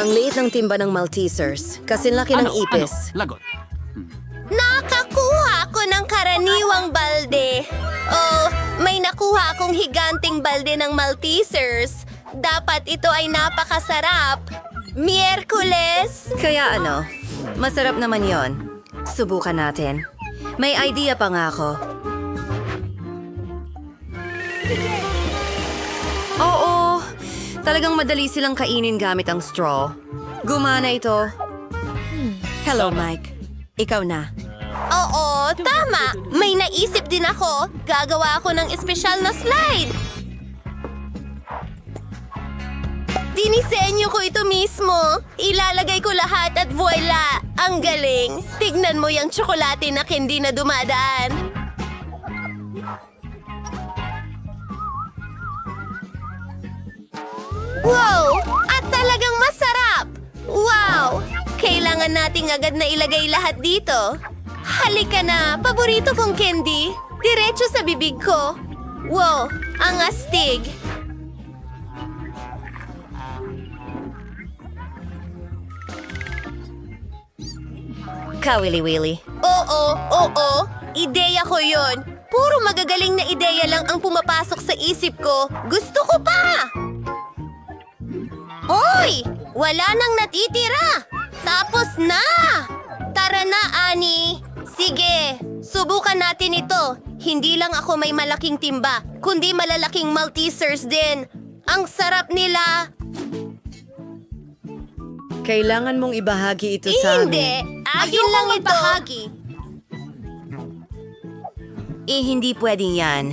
Ang liit ng timba ng Maltesers. Kasinlaki ng Ano? ipis. Ano? Lagot. Nakakuha ako ng karaniwang balde. Oh, may nakuha akong higanting balde ng Maltesers. Dapat ito ay napakasarap. Miyerkules! Kaya ano, masarap naman yon. Subukan natin. May idea pa nga ako. Oo, talagang madali silang kainin gamit ang straw. Gumana ito. Hello, Mike. Ikaw na. Oo, tama. May naisip din ako. Gagawa ako ng espesyal na slide. Dinisenyo ko ito mismo. Ilalagay ko lahat at voila! Ang galing! Tignan mo yung tsokolate na hindi na dumadaan. Wow! At talagang masarap! Wow! Kailangan nating agad na ilagay lahat dito. Halika na! Paborito kong candy! Diretso sa bibig ko! Wow! Ang astig! Kawili-wili. Oo, oo, ideya ko yon. Puro magagaling na ideya lang ang pumapasok sa isip ko. Gusto ko pa! Hoy! Wala nang natitira! Tapos na! Tara na, Ani! Sige, subukan natin ito. Hindi lang ako may malaking timba, kundi malalaking Maltesers din. Ang sarap nila! Kailangan mong ibahagi ito sa Hindi! amin. Ayun lang ito! Eh, hindi pwedeng yan.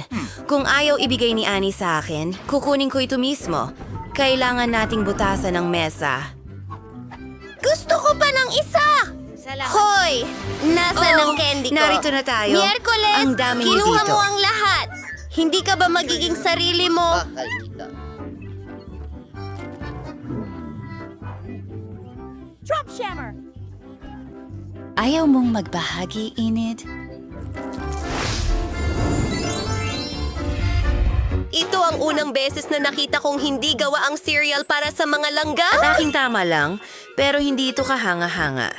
Kung ayaw ibigay ni Annie sa akin, kukunin ko ito mismo. Kailangan nating butasan ng mesa. Gusto ko pa ng isa! Hoy! Nasa Oo, ng candy ko? narito na tayo. Miyerkules, Ang dami kinuha dito. mo ang lahat. Hindi ka ba magiging sarili mo? Ayaw mong magbahagi, Enid? Ito ang unang beses na nakita kong hindi gawa ang cereal para sa mga langga. Aking tama lang, pero hindi ito kahanga-hanga.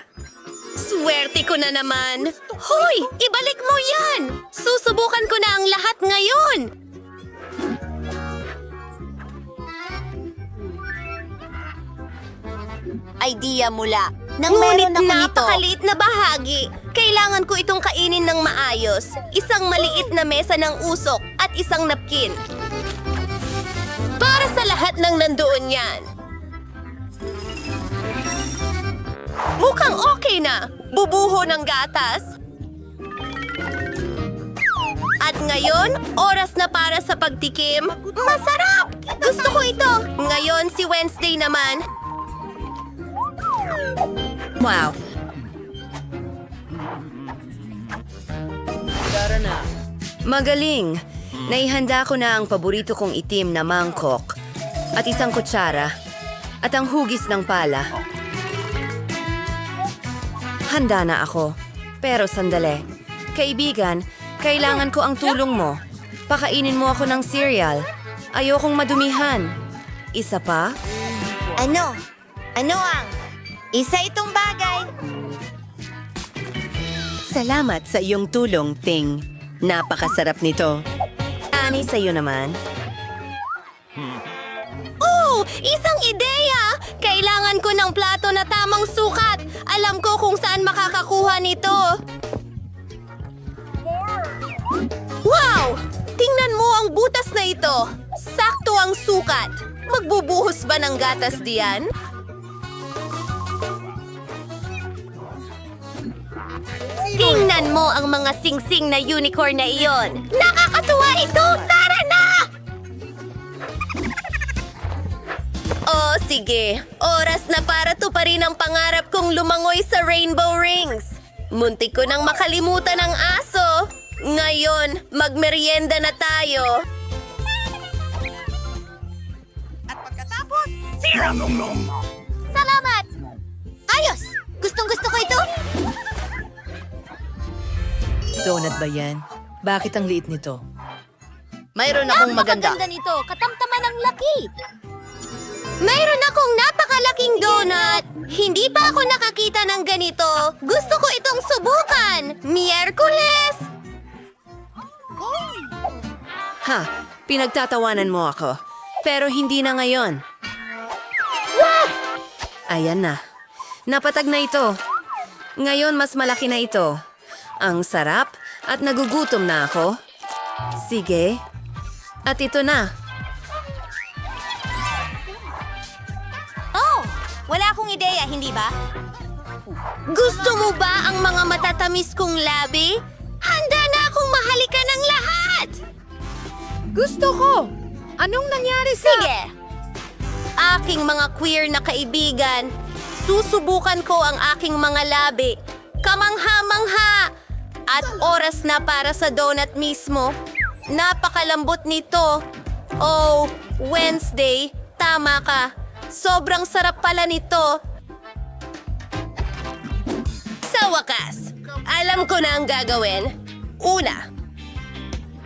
Swerte ko na naman. Hoy! Ibalik mo yan! Susubukan ko na ang lahat ngayon! Idea mula. Nang Ngunit meron ako napakaliit na bahagi. Kailangan ko itong kainin ng maayos. Isang maliit na mesa ng usok at isang napkin. Para sa lahat ng nandoon yan. Mukhang okay na. Bubuho ng gatas. At ngayon, oras na para sa pagtikim. Masarap! Gusto ko ito. Ngayon, si Wednesday naman. Wow! Magaling! Naihanda ko na ang paborito kong itim na mangkok at isang kutsara at ang hugis ng pala. Handa na ako. Pero sandali. Kaibigan, kailangan ko ang tulong mo. Pakainin mo ako ng cereal. Ayokong madumihan. Isa pa? Ano? Ano ang? Isa itong bagay. Salamat sa iyong tulong, Ting. Napakasarap nito. Ani, sa'yo naman. Oh, isang ideya! Kailangan ko ng plato na tamang sukat. Alam ko kung saan makakakuha nito. Wow! Tingnan mo ang butas na ito. Sakto ang sukat. Magbubuhos ba ng gatas diyan? Tingnan mo ang mga singsing na unicorn na iyon. Nakakatuwa ito! Tara na! Oh, sige. Oras na para tuparin ang pangarap kong lumangoy sa Rainbow Rings. Muntik ko nang makalimutan ang aso. Ngayon, magmerienda na tayo. Salamat! Ayos! Gustong gusto ko ito. Donut ba yan? Bakit ang liit nito? Mayroon akong maganda. nito. Katamtaman ang laki. Mayroon akong napakalaking donut. Hindi pa ako nakakita ng ganito. Gusto ko itong subukan. Miyerkules! Ha, pinagtatawanan mo ako. Pero hindi na ngayon. Ayan na. Napatag na ito. Ngayon mas malaki na ito. Ang sarap at nagugutom na ako. Sige. At ito na. Oh, wala akong ideya, hindi ba? Gusto mo ba ang mga matatamis kong labi? Handa na akong mahalikan ng lahat! Gusto ko! Anong nangyari sa... Sige! Aking mga queer na kaibigan, susubukan ko ang aking mga labi. Kamangha-mangha! At oras na para sa donut mismo. Napakalambot nito. Oh, Wednesday, tama ka. Sobrang sarap pala nito. Sa wakas, alam ko na ang gagawin. Una,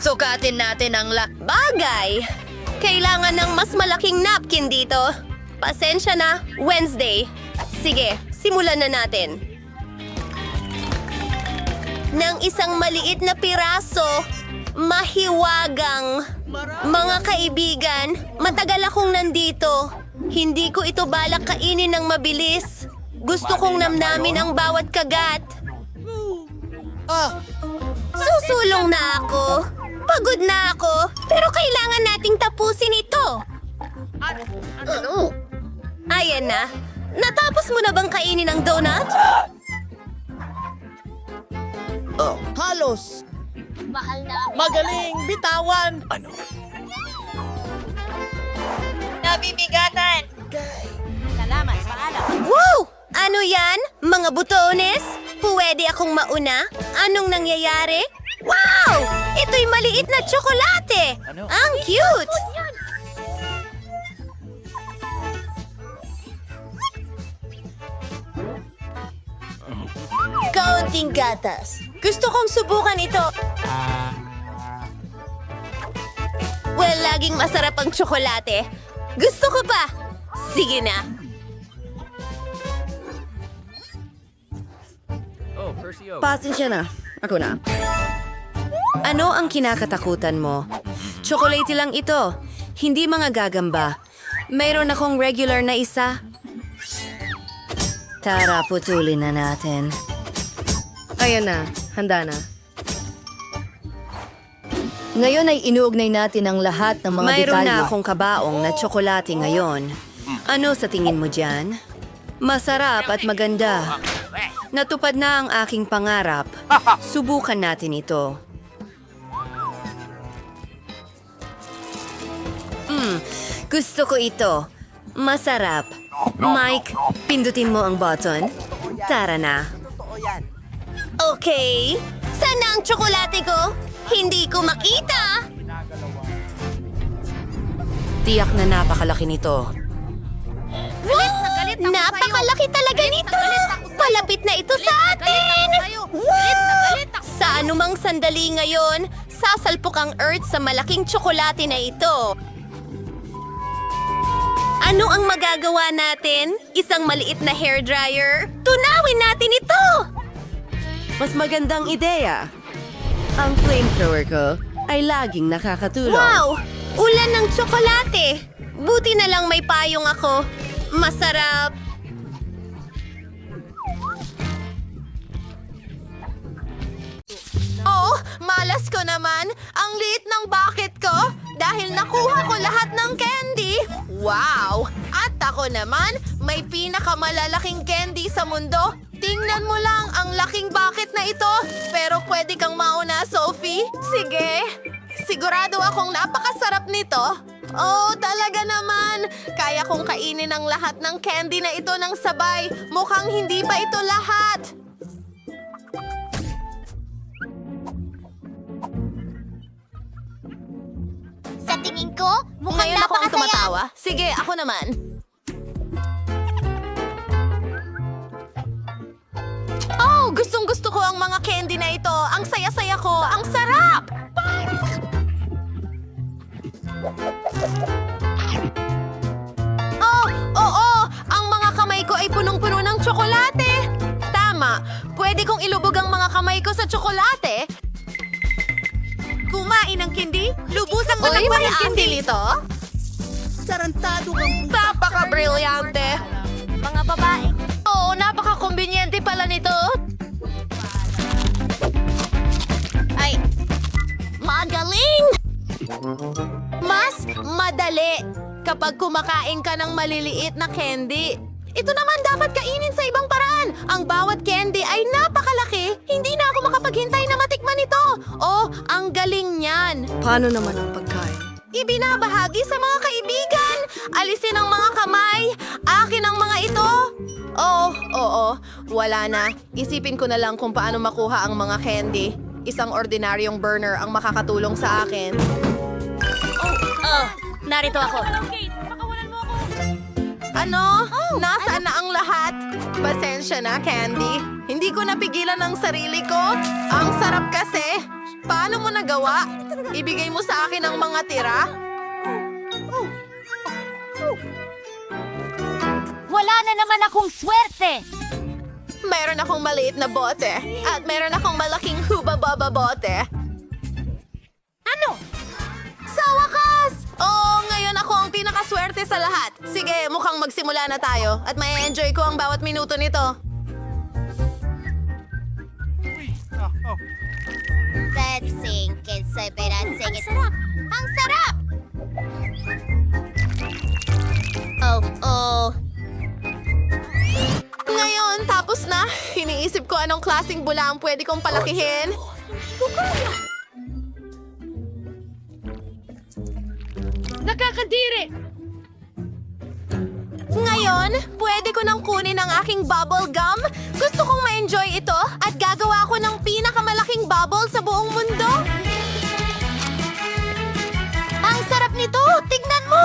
Sukatin natin ang la... Bagay! Kailangan ng mas malaking napkin dito. Pasensya na, Wednesday. Sige, simulan na natin. Ng isang maliit na piraso, mahiwagang. Mga kaibigan, matagal akong nandito. Hindi ko ito balak kainin ng mabilis. Gusto kong namnamin ang bawat kagat. Susulong na ako. Pagod na ako. Pero kailangan nating tapusin ito. Ano? Ayan na. Natapos mo na bang kainin ang donut? Halos. Magaling, bitawan. Nabibigatan. Salamat, paalam. Wow! Ano yan? Mga butones? Pwede akong mauna? Anong nangyayari? Wow! Ito'y maliit na tsokolate! Ang cute! Kaunting gatas. Gusto kong subukan ito. Well, laging masarap ang tsokolate. Gusto ko pa. Sige na. Pasensya na. Ako na. Ano ang kinakatakutan mo? Chocolate lang ito. Hindi mga gagamba. Mayroon akong regular na isa. Tara, putulin na natin. Ayan na, handa na. Ngayon ay inuugnay natin ang lahat ng mga Mayroon detalye. na akong kabaong na tsokolate ngayon. Ano sa tingin mo dyan? Masarap at maganda. Natupad na ang aking pangarap. Subukan natin ito. Mm, gusto ko ito. Masarap. Mike, pindutin mo ang button. Tara na. Okay. Saan na ang tsokolate ko? Hindi ko makita. Tiyak na napakalaki nito. Wow! Napakalaki talaga nito! Palapit na ito sa atin! Wow! Sa anumang sandali ngayon, sasalpok ang Earth sa malaking tsokolate na ito. Ano ang magagawa natin? Isang maliit na hairdryer? Tunawin natin ito! Mas magandang ideya. Ang flamethrower ko ay laging nakakatulong. Wow! Ulan ng tsokolate! Buti na lang may payong ako. Masarap. Oh, malas ko naman. Ang liit ng bucket ko dahil nakuha ko lahat ng candy. Wow! At ako naman, may pinakamalalaking candy sa mundo. Tingnan mo lang ang laking bucket na ito. Pero pwede kang mauna, Sophie. Sige. Sigurado akong napakasarap nito. Oh, talaga naman. Kaya kong kainin ang lahat ng candy na ito ng sabay. Mukhang hindi pa ito lahat. Tingin ko, mukhang Ngayon ako ang napakasaya. tumatawa. Sige, ako naman. Oh, gustong gusto ko ang mga candy na ito. Ang saya-saya ko. Ang sarap! Oh, oo! Ang mga kamay ko ay punong-puno ng tsokolate! Tama, pwede kong ilubog ang mga kamay ko sa tsokolate. Kumain ng candy? Lubusang matakpan may ng candy nito? Sarantado kang Napaka-brilyante! Mga babae. Oo, napaka-kumbinyente pala nito. Ay, magaling! Mas madali kapag kumakain ka ng maliliit na candy. Ito naman dapat kainin sa ibang paraan. Ang bawat candy ay napakalaki. Hindi na ako makapaghintay na matikman ito. Oh, ang galing niyan. Paano naman ang pagkain? Ibinabahagi sa mga kaibigan. Alisin ang mga kamay. Akin ang mga ito. Oo, oo. Wala na. Isipin ko na lang kung paano makuha ang mga candy. Isang ordinaryong burner ang makakatulong sa akin. Oh, narito ako. Ano? Nasaan na ang lahat? Pasensya na, Candy. Hindi ko napigilan ang sarili ko. Ang sarap kasi. Paano mo nagawa? Ibigay mo sa akin ang mga tira? Wala na naman akong swerte. Meron akong maliit na bote at meron akong malaking huba-baba bote. Ano? Sa lahat. Sige, mukhang magsimula na tayo at may enjoy ko ang bawat minuto nito. Let's sing. Que se verá sing Ang sarap! Ang sarap! Oh, oh. Ngayon, tapos na. Iniisip ko anong klaseng bula ang pwede kong palakihin. Nakakadiri! Ngayon, pwede ko nang kunin ang aking bubble gum. Gusto kong ma-enjoy ito at gagawa ko ng pinakamalaking bubble sa buong mundo. Ang sarap nito! Tignan mo!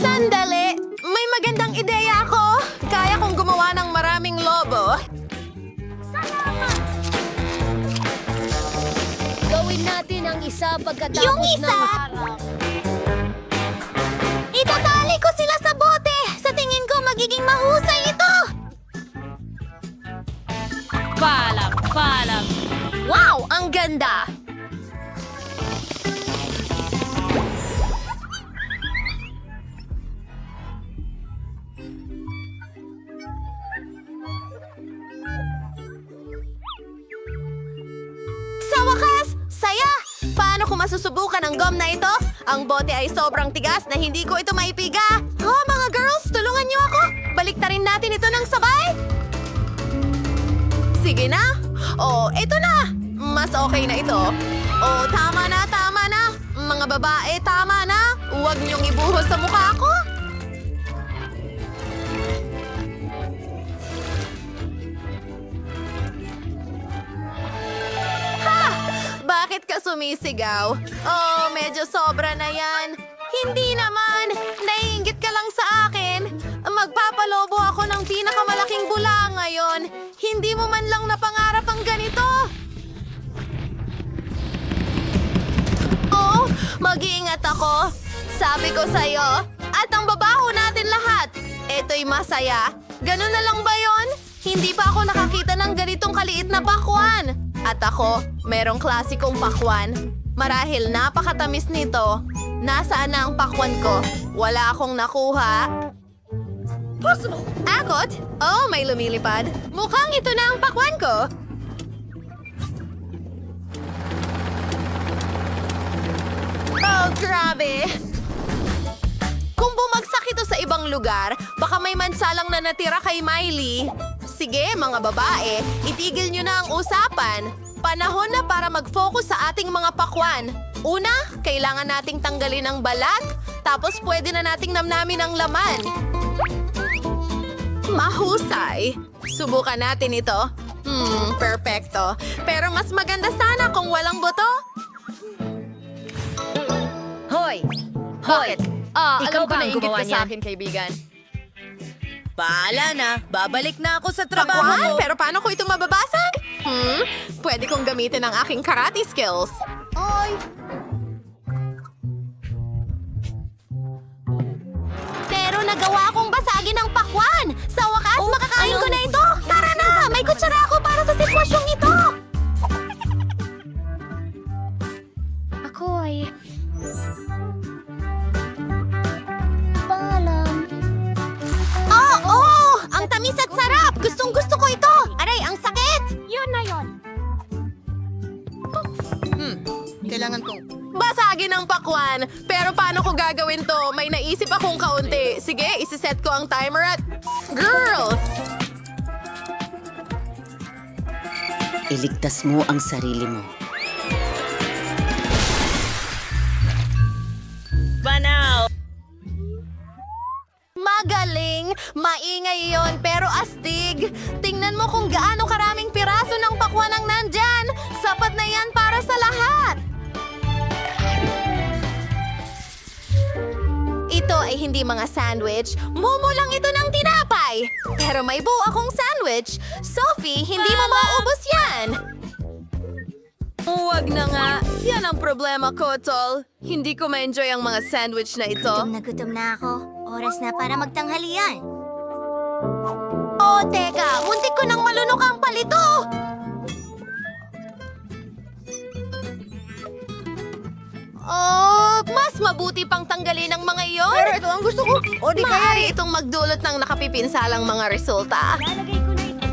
Sandali! May magandang ideya ako! Kaya kong gumawa ng maraming lobo. Gawin natin ang isa pagkatapos Yung isa? ng... Itatali ko sila sa bote! Sa tingin ko, magiging mahusay ito! Palam! Palam! Wow! Ang ganda! Bote ay sobrang tigas na hindi ko ito maipiga. Oh, mga girls, tulungan niyo ako! Baliktarin natin ito ng sabay! Sige na. Oh, ito na. Mas okay na ito. Oh, tama na, tama na. Mga babae, tama na. Huwag niyong ibuhos sa mukha ko. Bakit ka sumisigaw? Oh, medyo sobra na yan. Hindi naman. Naiingit ka lang sa akin. Magpapalobo ako ng pinakamalaking bula ngayon. Hindi mo man lang napangarap ang ganito. Oo, mag-iingat ako. Sabi ko sa'yo. At ang babaho natin lahat. Eto'y masaya. Ganun na lang ba yon? Hindi pa ako nakakita ng ganitong kaliit na pakwan. At ako, merong klasikong pakwan. Marahil napakatamis nito. Nasaan na ang pakwan ko? Wala akong nakuha. Akot? Oh, may lumilipad. Mukhang ito na ang pakwan ko. Oh, grabe! Kung bumagsak ito sa ibang lugar, baka may mansalang na natira kay Miley. Sige, mga babae, itigil nyo na ang usapan. Panahon na para mag-focus sa ating mga pakwan. Una, kailangan nating tanggalin ang balat, tapos pwede na nating namnamin ang laman. Mahusay. Subukan natin ito. Hmm, perfecto. Pero mas maganda sana kung walang buto. Hoy! Hoy! Ah, Ikaw alam ko ba na ang gumawa ka sa niyan? akin, kaibigan. Baala na. Babalik na ako sa trabaho Bakuhan, pero paano ko ito mababasag? Hmm? Pwede kong gamitin ang aking karate skills. Oy! Pero nagawa kong basagin ang pakwan! Sa wakas, oh, makakain ko na ito! Tara na! May kutsara ako para sa sitwasyong ito! Kailangan kong... Basagin ang pakwan. Pero paano ko gagawin to? May naisip akong kaunti. Sige, isiset ko ang timer at... Girl! Iligtas mo ang sarili mo. Magaling! Maingay yon pero astig! Tingnan mo kung gaano karaming piraso ng pakwan ang nandyan! Sapat na yan para sa lahat! Ito ay hindi mga sandwich. Momo lang ito ng tinapay. Pero may buo akong sandwich. Sophie, hindi mo maubos yan. Huwag na nga. Yan ang problema ko, Tol. Hindi ko ma-enjoy ang mga sandwich na ito. Gutom na gutom na ako. Oras na para magtanghalian. Oh, teka. Muntik ko nang malunok ang palito. Oh, mabuti pang tanggalin ang mga iyon. Pero ito ang gusto ko. O di kaya... Maaari itong magdulot ng nakapipinsalang mga resulta. Lalagay ko na ito.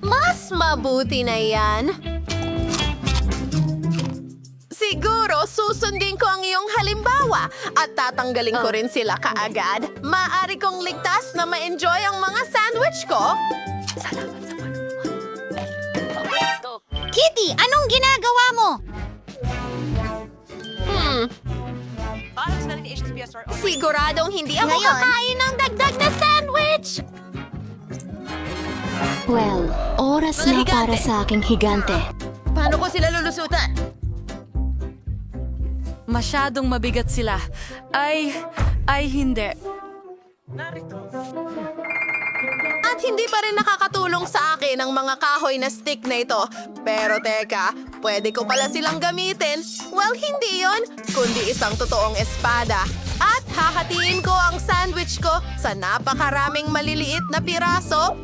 Mas mabuti na yan. Siguro, susundin ko ang iyong halimbawa at tatanggalin ko rin sila kaagad. Maaari kong ligtas na ma-enjoy ang mga sandwich ko. Kitty, anong ginagawa mo? Hmm. Siguradong hindi ako Ngayon? kakain ng dagdag na sandwich! Well, oras na para sa aking higante. Paano ko sila lulusutan? Masyadong mabigat sila. Ay, ay hindi. At hindi pa rin nakakatulong sa akin ang mga kahoy na stick na ito. Pero teka, pwede ko pala silang gamitin. Well, hindi yon, kundi isang totoong espada. At hahatiin ko ang sandwich ko sa napakaraming maliliit na piraso.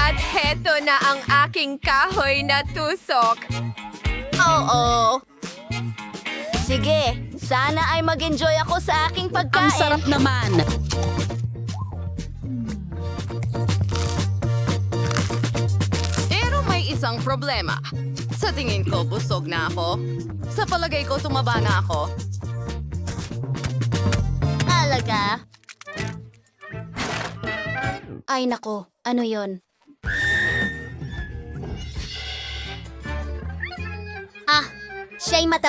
At heto na ang aking kahoy na tusok. Oo. Sige, sana ay mag-enjoy ako sa aking pagkain. naman! Pero may isang problema. Sa tingin ko, busog na ako. Sa palagay ko, tumaba na ako. Talaga? Ay nako, ano yon? Ah, siya'y mata